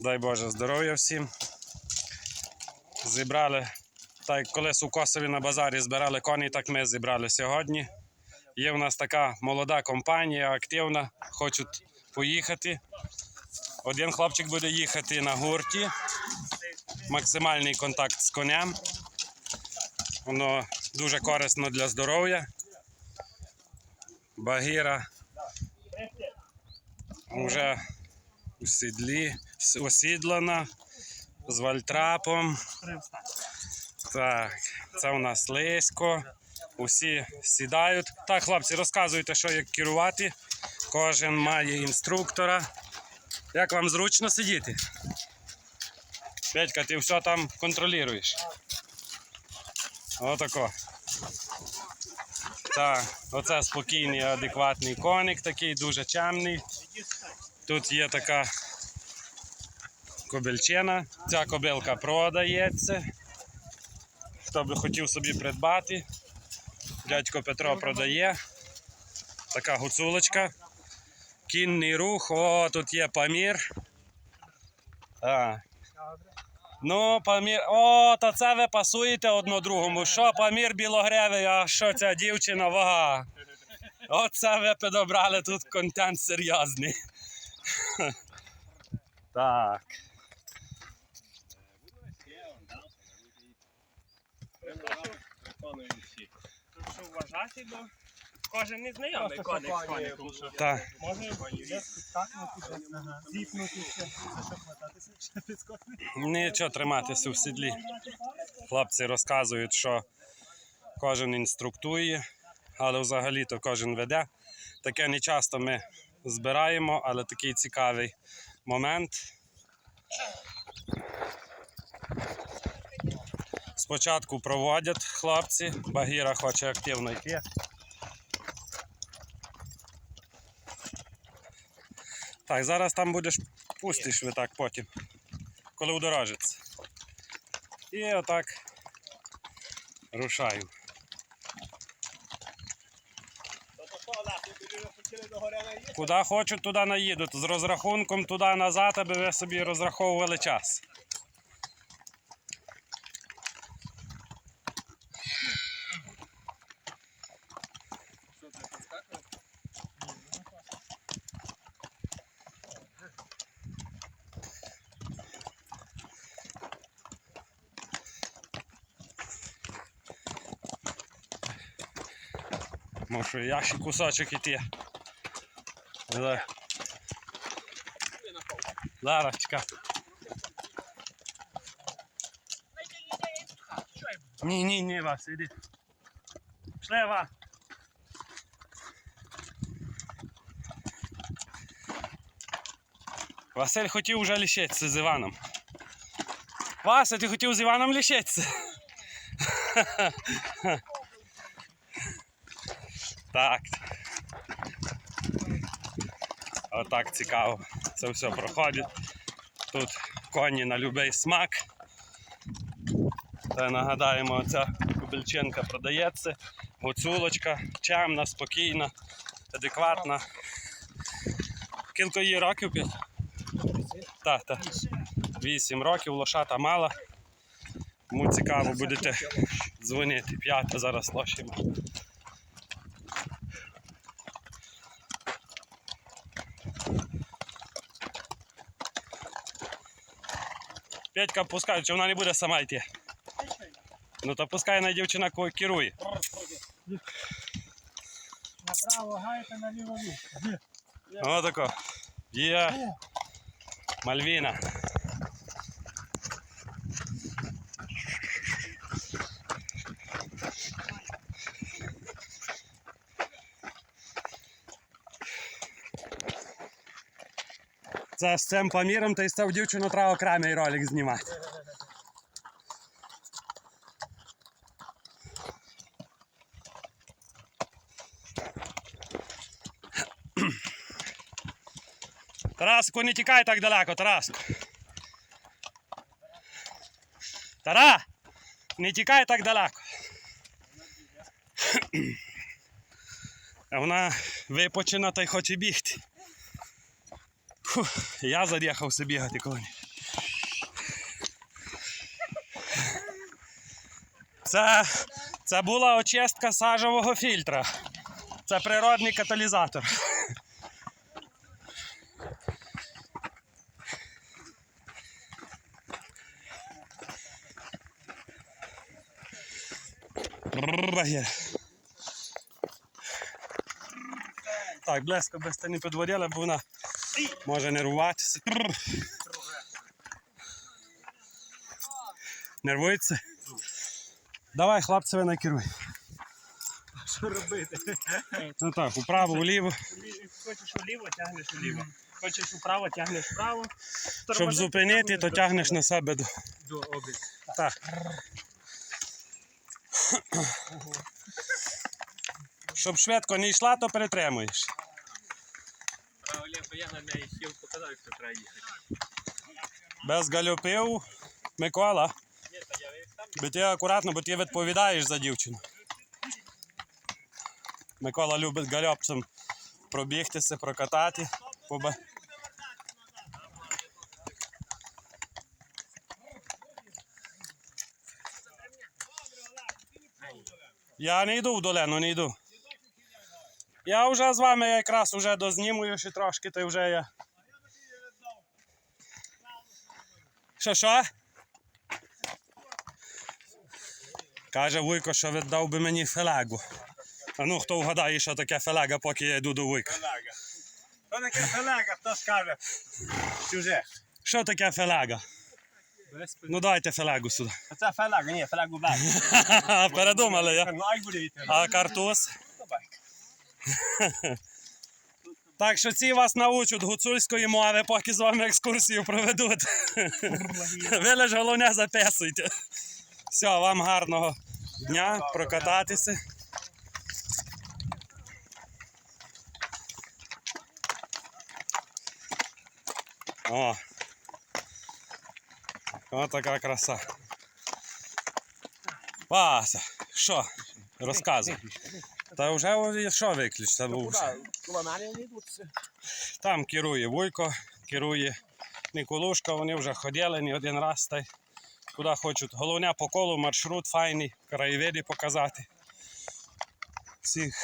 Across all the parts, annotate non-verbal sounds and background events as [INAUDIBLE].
Дай Боже здоров'я всім. Зібрали, так як колись у Косові на базарі збирали коні, так ми зібрали сьогодні. Є в нас така молода компанія, активна, хочуть поїхати. Один хлопчик буде їхати на гурті. Максимальний контакт з конем. Воно дуже корисно для здоров'я. Багіра вже у сідлі, осідлана з вальтрапом. Так, це у нас Лесько. Усі сідають. Так, хлопці, розказуйте, що як керувати. Кожен має інструктора. Як вам зручно сидіти? Петька, ти все там контролюєш. Отако. Так, оце спокійний, адекватний коник, такий дуже чемний. Тут є така кобельчина. Ця кобилка продається. Хто би хотів собі придбати. Дядько Петро продає. Така гуцулочка. Кінний рух. О, тут є памір. Так. Ну, памір. О, то це ви пасуєте одно другому. Що памір білогревий, а що ця дівчина вага? Оце ви підобрали тут контент серйозний. [LAUGHS] Так. Що вважати, бо кожен не знайомий коник з коником. що Так. Може Зіпнутися, щоб мотатися, [LAUGHS] ще підскочити. Нічого триматися в сідлі. Хлопці розказують, що кожен інструктує, але взагалі-то кожен веде. Таке не часто ми збираємо, але такий цікавий момент. Спочатку проводять хлопці, Багіра хоче активно йти. Так, зараз там будеш пустиш ви так потім коли удорожиться. І отак рушаємо. Куди хочуть, туди наїдуть. З розрахунком туди-назад, аби ви собі розраховували час. Може, я кусочок іти. Але... Зараз, чекай. Ні, ні, ні, Вас, іди. Пішли, Ва. Василь хотів вже лишитися з Іваном. Вася, ти хотів з Іваном лишитися? [LAUGHS] Так. Отак цікаво. Це все проходить. Тут коні на будь-який смак. Та нагадаємо, ця кобельчинка продається. Гуцулочка, чемна, спокійна, адекватна. Кілько її років п'ять? Так, так. Вісім років, лошата мала. Кому цікаво, будете дзвонити. П'ята зараз лоші. Петька пускай, чи вона не буде сама йти. Ну то пускай на дівчина кого керує. Направо гайка, наліво вісь. Отако. Є. Мальвіна. Це з цим паміром, то й цю дівчину треба окремий ролик знімати. [COUGHS] Тараску, не тікай так далеко, Тараску. Тара! Не тікай так далеко. [COUGHS] Вона випочена та й хоче бігти. Фух, я зад'яхався бігати коні. Це це була очистка сажового фільтра. Це природний каталізатор. Так, блеска без не підводила, бо вона може нервуватися. Нервується? Давай, хлопці, ви накеруй. Що робити? Ну так, вправо, вліво. Хочеш вліво, тягнеш вліво. Хочеш вправо, тягнеш вправо. Щоб зупинити, то тягнеш на себе до. До обід. Так. Щоб швидко не йшла, то перетримуєш. Я на неї що треба їхати. Без гальопив. Микола. Бо ти акуратно, бо ти відповідаєш за дівчину. Микола любить гальопцем пробігтися, прокатати. Поба... Я не йду в долину, не йду. Я вже з вами якраз вже дознімую ще трошки, то вже я. Що що? Каже Вуйко, що віддав би мені фелегу. А ну хто вгадає, що таке фелега, поки я йду до Вуйка. Фелега. Що таке фелега? Хто скаже? Чуже. Що таке фелега? Ну дайте фелегу сюди. Це фелега, ні, фелегу [LAUGHS] блак. Передумали я. Ну. А картуз? [LAUGHS] Так що ці вас научать гуцульської мови, поки з вами екскурсію проведуть. Ви лише головне записуйте. Все, вам гарного дня, прокататися. О. О, така краса. Вася, що? Розказуй. Та вже що виключ? Та був. Там керує Вуйко, керує Николушка, вони вже ходили не один раз та куди хочуть. Головне по колу, маршрут файний, краєвиди показати. Всіх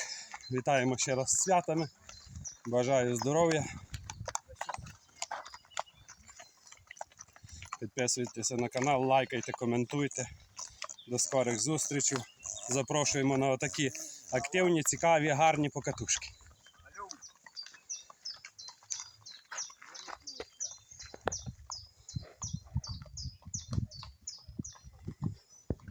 вітаємо ще раз з святами. Бажаю здоров'я. Підписуйтеся на канал, лайкайте, коментуйте. До скорих зустрічей. Запрошуємо на такі активні, цікаві, гарні покатушки.